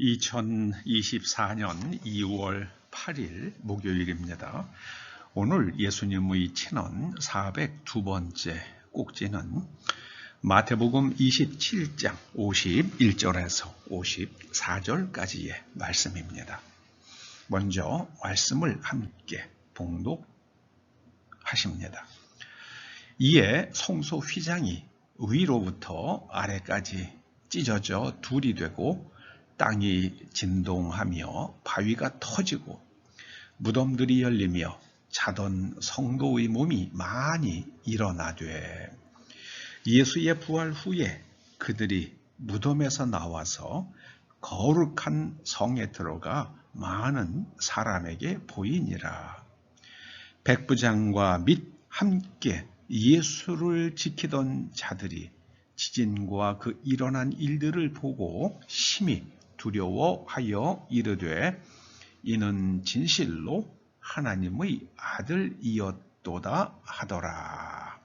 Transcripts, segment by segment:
2024년 2월 8일 목요일입니다. 오늘 예수님의 친언 402번째 꼭지는 마태복음 27장 51절에서 54절까지의 말씀입니다. 먼저 말씀을 함께 봉독하십니다. 이에 성소 휘장이 위로부터 아래까지 찢어져 둘이 되고 땅이 진동하며 바위가 터지고 무덤들이 열리며 자던 성도의 몸이 많이 일어나되 예수의 부활 후에 그들이 무덤에서 나와서 거룩한 성에 들어가 많은 사람에게 보이니라. 백부장과 및 함께 예수를 지키던 자들이 지진과 그 일어난 일들을 보고 심히 두려워하여 이르되 이는 진실로 하나님의 아들이었도다 하더라.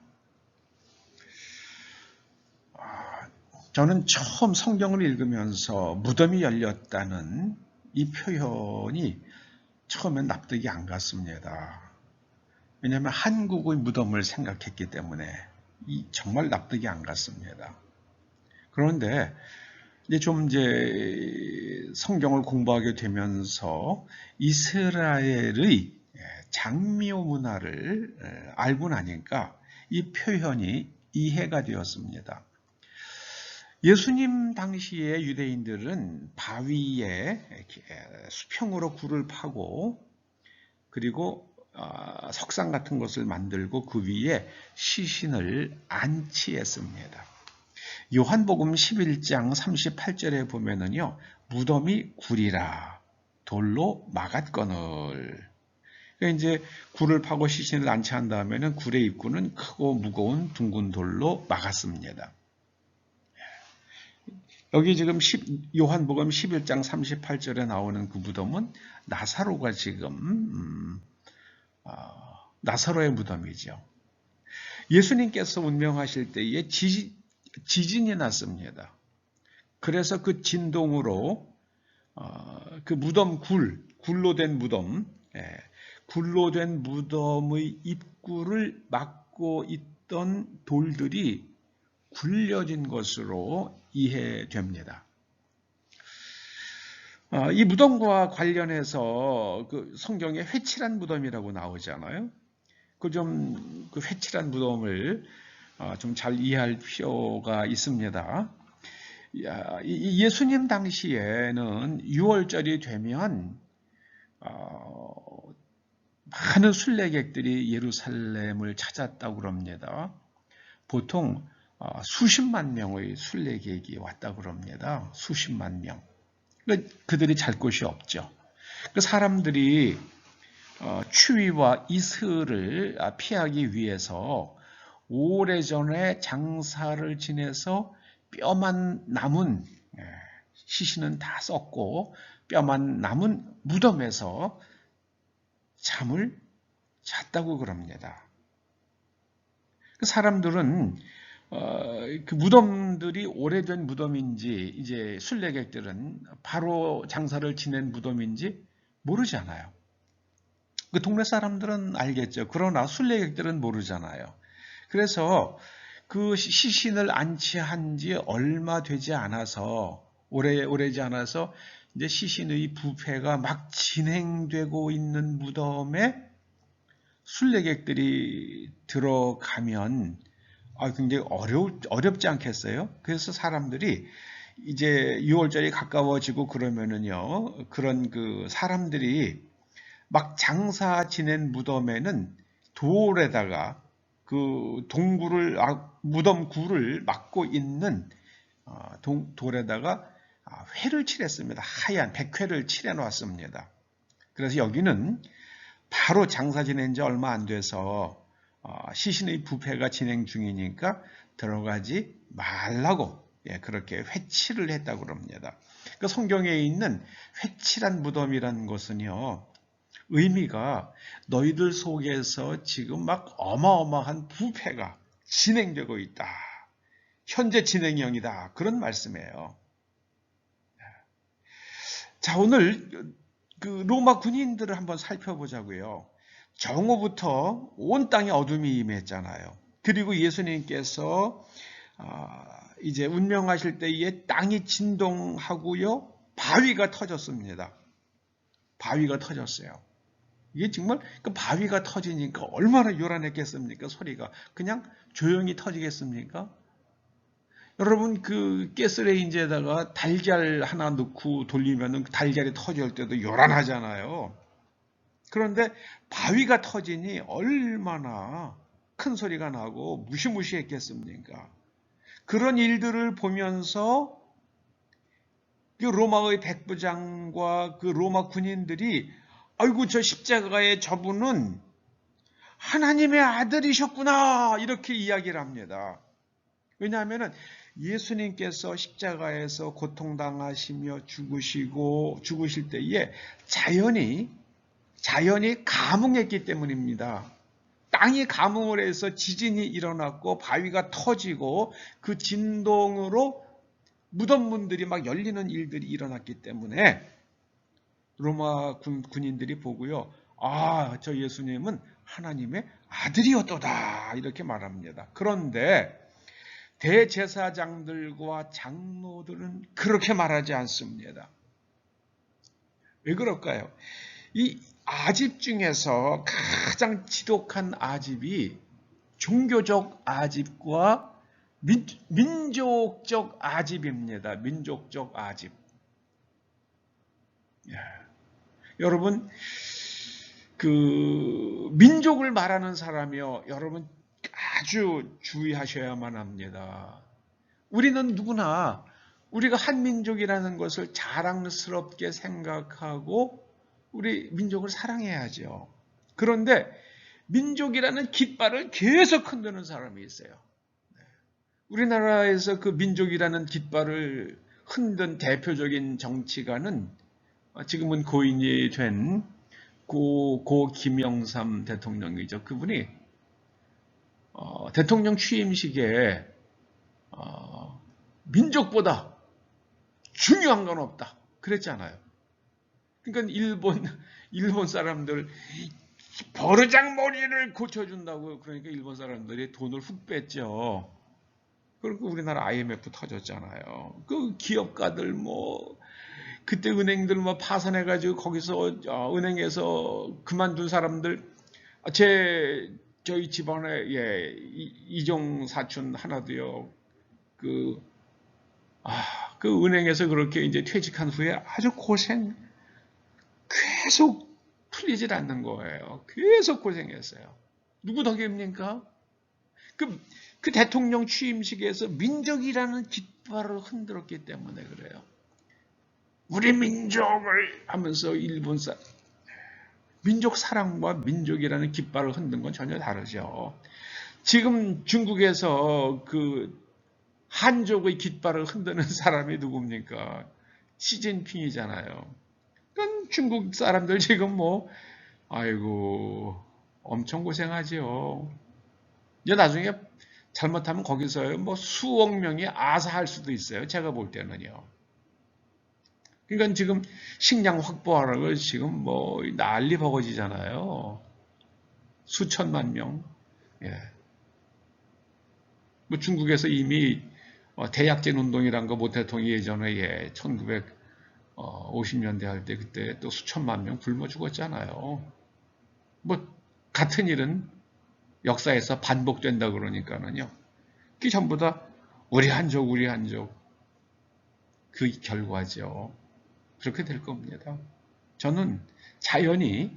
아, 저는 처음 성경을 읽으면서 무덤이 열렸다는 이 표현이 처음엔 납득이 안 갔습니다. 왜냐하면 한국의 무덤을 생각했기 때문에 정말 납득이 안 갔습니다. 그런데 이제 좀 이제 성경을 공부하게 되면서 이스라엘의 장미호 문화를 알고 나니까 이 표현이 이해가 되었습니다. 예수님 당시에 유대인들은 바위에 수평으로 굴을 파고 그리고 아, 석상 같은 것을 만들고 그 위에 시신을 안치했습니다. 요한복음 11장 38절에 보면은요, 무덤이 굴이라 돌로 막았거늘. 그러니까 이제 굴을 파고 시신을 안치한 다음에는 굴의 입구는 크고 무거운 둥근 돌로 막았습니다. 여기 지금 10, 요한복음 11장 38절에 나오는 그 무덤은 나사로가 지금 음, 어, 나사로의 무덤이죠. 예수님께서 운명하실 때에 지 지, 지진이 났습니다. 그래서 그 진동으로 어, 그 무덤 굴, 굴로 된 무덤, 예, 굴로 된 무덤의 입구를 막고 있던 돌들이 굴려진 것으로 이해됩니다. 어, 이 무덤과 관련해서 그 성경에 회칠한 무덤이라고 나오잖아요. 그 좀그 회칠한 무덤을 어, 좀 잘 이해할 필요가 있습니다. 예수님 당시에는 6월절이 되면 어, 많은 순례객들이 예루살렘을 찾았다고 그럽니다. 보통 어, 수십만 명의 순례객이 왔다고 그럽니다. 수십만 명. 그러니까 그들이 잘 곳이 없죠. 그 사람들이 추위와 이슬을 피하기 위해서 오래전에 장사를 지내서 뼈만 남은 예, 시신은 다 썼고 뼈만 남은 무덤에서 잠을 잤다고 그럽니다. 그 사람들은 어, 그 무덤들이 오래된 무덤인지 이제 순례객들은 바로 장사를 지낸 무덤인지 모르잖아요. 그 동네 사람들은 알겠죠. 그러나 순례객들은 모르잖아요. 그래서 그 시신을 안치한 지 얼마 되지 않아서 오래 오래지 않아서 이제 시신의 부패가 막 진행되고 있는 무덤에 순례객들이 들어가면 아, 굉장히 어려 어렵지 않겠어요? 그래서 사람들이 이제 6월절이 가까워지고 그러면은요, 그런 그 사람들이 막 장사 지낸 무덤에는 돌에다가 그 동굴을 아, 무덤 굴을 막고 있는 어, 돌에다가 아, 회를 칠했습니다. 하얀 백회를 칠해 놓았습니다. 그래서 여기는 바로 장사 지낸 지 얼마 안 돼서 어, 시신의 부패가 진행 중이니까 들어가지 말라고 예, 그렇게 회칠을 했다고 그럽니다. 그 성경에 있는 회칠한 무덤이라는 것은요. 의미가 너희들 속에서 지금 막 어마어마한 부패가 진행되고 있다. 현재 진행형이다. 그런 말씀이에요. 자, 오늘 그 로마 군인들을 한번 살펴보자고요. 정오부터 온 땅에 어둠이 임했잖아요. 그리고 예수님께서 아, 이제 운명하실 때에 땅이 진동하고요. 바위가 터졌습니다. 바위가 터졌어요. 이게 정말 그 바위가 터지니까 얼마나 요란했겠습니까? 소리가. 그냥 조용히 터지겠습니까? 여러분 그 가스레인지에다가 달걀 하나 넣고 돌리면은 달걀이 터질 때도 요란하잖아요. 그런데 바위가 터지니 얼마나 큰 소리가 나고 무시무시했겠습니까? 그런 일들을 보면서 그 로마의 백부장과 그 로마 군인들이 아이고 저 십자가의 저분은 하나님의 아들이셨구나 이렇게 이야기를 합니다. 왜냐하면 예수님께서 십자가에서 고통당하시며 죽으시고 죽으실 때에 자연이 자연이 감흥했기 때문입니다. 땅이 감흥을 해서 지진이 일어났고 바위가 터지고 그 진동으로 무덤 문들이 막 열리는 일들이 일어났기 때문에 로마 군, 군인들이 보고요. 아, 저 예수님은 하나님의 아들이었도다. 이렇게 말합니다. 그런데 대제사장들과 장로들은 그렇게 말하지 않습니다. 왜 그럴까요? 이 아집 중에서 가장 지독한 아집이 종교적 아집과 민, 민족적 아집입니다. 민족적 아집. 예. 여러분, 그, 민족을 말하는 사람이요. 여러분, 아주 주의하셔야만 합니다. 우리는 누구나 우리가 한민족이라는 것을 자랑스럽게 생각하고 우리 민족을 사랑해야죠. 그런데 민족이라는 깃발을 계속 흔드는 사람이 있어요. 우리나라에서 그 민족이라는 깃발을 흔든 대표적인 정치가는 지금은 고인이 된 고, 고 김영삼 대통령이죠. 그분이 어, 대통령 취임식에 어, 민족보다 중요한 건 없다. 그랬잖아요. 그러니까 일본 일본 사람들 버르장 머리를 고쳐준다고 그러니까 일본 사람들이 돈을 훅 뺐죠. 그리고 우리나라 IMF 터졌잖아요. 그 기업가들 뭐 그때 은행들 뭐 파산해가지고 거기서 어, 은행에서 그만둔 사람들 아, 제 저희 집안에 예 이종 사촌 하나도요 그 아, 그 은행에서 그렇게 이제 퇴직한 후에 아주 고생 계속 풀리질 않는 거예요. 계속 고생했어요. 누구 덕입니까? 그, 그 대통령 취임식에서 민족이라는 깃발을 흔들었기 때문에 그래요. 우리 민족을 하면서 일본 사 민족 사랑과 민족이라는 깃발을 흔든 건 전혀 다르죠. 지금 중국에서 그 한족의 깃발을 흔드는 사람이 누굽니까? 시진핑이잖아요. 그건 중국 사람들 지금 뭐, 아이고, 엄청 고생하지요. 이제 나중에 잘못하면 거기서 뭐 수억 명이 아사할 수도 있어요. 제가 볼 때는요. 그러니까 지금 식량 확보하라고 지금 뭐 난리 버거지잖아요. 수천만 명. 예. 뭐 중국에서 이미 어, 대약진 운동이란 거 모태통이 예전에 예, 1950년대 할 때 그때 또 수천만 명 굶어 죽었잖아요. 뭐 같은 일은 역사에서 반복된다 그러니까는요. 그게 전부 다 우리 한족 우리 한족 그 결과죠. 그렇게 될 겁니다. 저는 자연이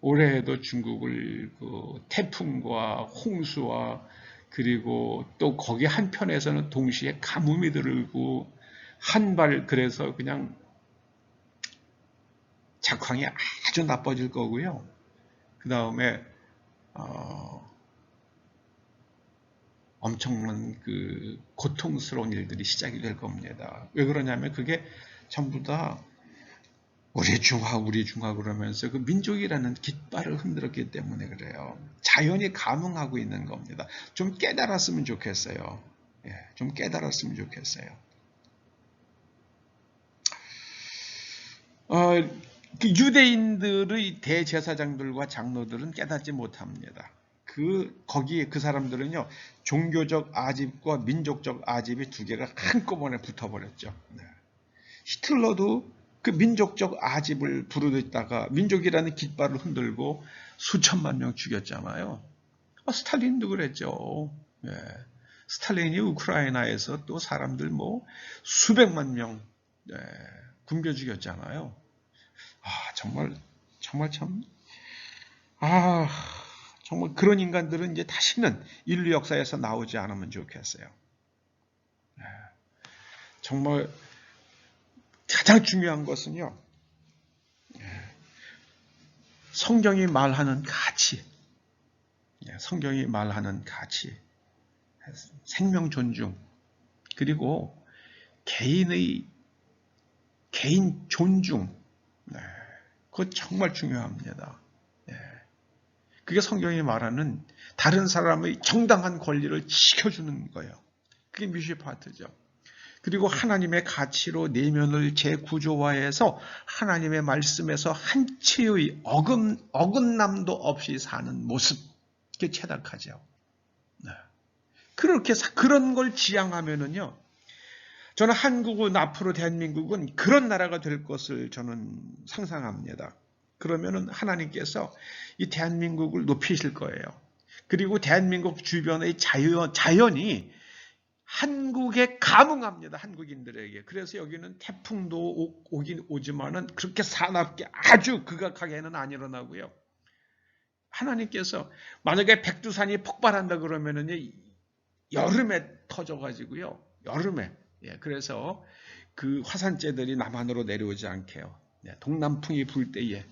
올해에도 중국을 그 태풍과 홍수와 그리고 또 거기 한편에서는 동시에 가뭄이 들고 한발 그래서 그냥 작황이 아주 나빠질 거고요. 그 다음에 어, 엄청난 그 고통스러운 일들이 시작이 될 겁니다. 왜 그러냐면 그게 전부 다 우리 중화, 우리 중화 그러면서 그 민족이라는 깃발을 흔들었기 때문에 그래요. 자연이 감흥하고 있는 겁니다. 좀 깨달았으면 좋겠어요. 예, 좀 깨달았으면 좋겠어요. 어, 그 유대인들의 대제사장들과 장로들은 깨닫지 못합니다. 그 거기에 그 사람들은요 종교적 아집과 민족적 아집이 두 개가 한꺼번에 붙어버렸죠. 네. 히틀러도 그 민족적 아집을 부르다가 민족이라는 깃발을 흔들고 수천만 명 죽였잖아요. 아, 스탈린도 그랬죠. 네. 스탈린이 우크라이나에서 또 사람들 뭐 수백만 명 네, 굶겨 죽였잖아요. 아 정말 정말 참 아. 정말 그런 인간들은 이제 다시는 인류 역사에서 나오지 않으면 좋겠어요. 네. 정말 가장 중요한 것은요. 네. 성경이 말하는 가치, 네. 성경이 말하는 가치, 생명 존중, 그리고 개인의 개인 존중, 그거 정말 중요합니다. 그게 성경이 말하는 다른 사람의 정당한 권리를 지켜주는 거예요. 그게 뮤시 파트죠. 그리고 하나님의 가치로 내면을 재구조화해서 하나님의 말씀에서 한 치의 어금, 어긋남도 없이 사는 모습. 그게 최악하죠. 네. 그렇게, 그런 걸 지향하면은요, 저는 한국은 앞으로 대한민국은 그런 나라가 될 것을 저는 상상합니다. 그러면은 하나님께서 이 대한민국을 높이실 거예요. 그리고 대한민국 주변의 자연, 자연이 한국에 감흥합니다. 한국인들에게. 그래서 여기는 태풍도 오긴 오지만은 그렇게 사납게 아주 극악하게는 안 일어나고요. 하나님께서 만약에 백두산이 폭발한다 그러면은 여름에 터져 가지고요. 여름에. 예, 그래서 그 화산재들이 남한으로 내려오지 않게요. 예, 동남풍이 불 때에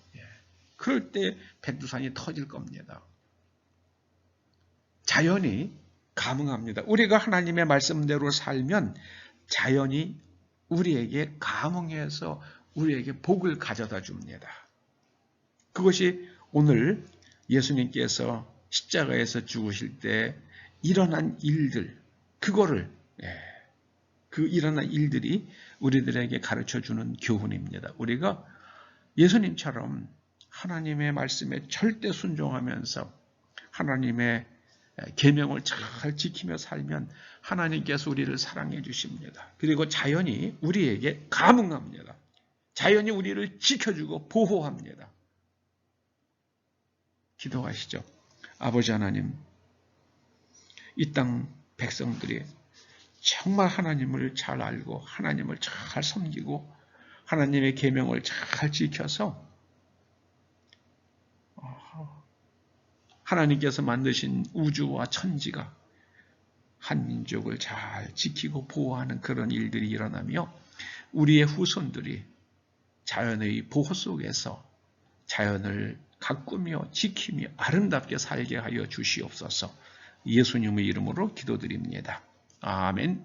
그럴 때 백두산이 터질 겁니다. 자연이 감흥합니다. 우리가 하나님의 말씀대로 살면 자연이 우리에게 감흥해서 우리에게 복을 가져다 줍니다. 그것이 오늘 예수님께서 십자가에서 죽으실 때 일어난 일들, 그거를, 예, 그 일어난 일들이 우리들에게 가르쳐 주는 교훈입니다. 우리가 예수님처럼 하나님의 말씀에 절대 순종하면서 하나님의 계명을 잘 지키며 살면 하나님께서 우리를 사랑해 주십니다. 그리고 자연이 우리에게 감흥합니다. 자연이 우리를 지켜주고 보호합니다. 기도하시죠. 아버지 하나님, 이 땅 백성들이 정말 하나님을 잘 알고 하나님을 잘 섬기고 하나님의 계명을 잘 지켜서 하나님께서 만드신 우주와 천지가 한 민족을 잘 지키고 보호하는 그런 일들이 일어나며 우리의 후손들이 자연의 보호 속에서 자연을 가꾸며 지키며 아름답게 살게 하여 주시옵소서 예수님의 이름으로 기도드립니다. 아멘.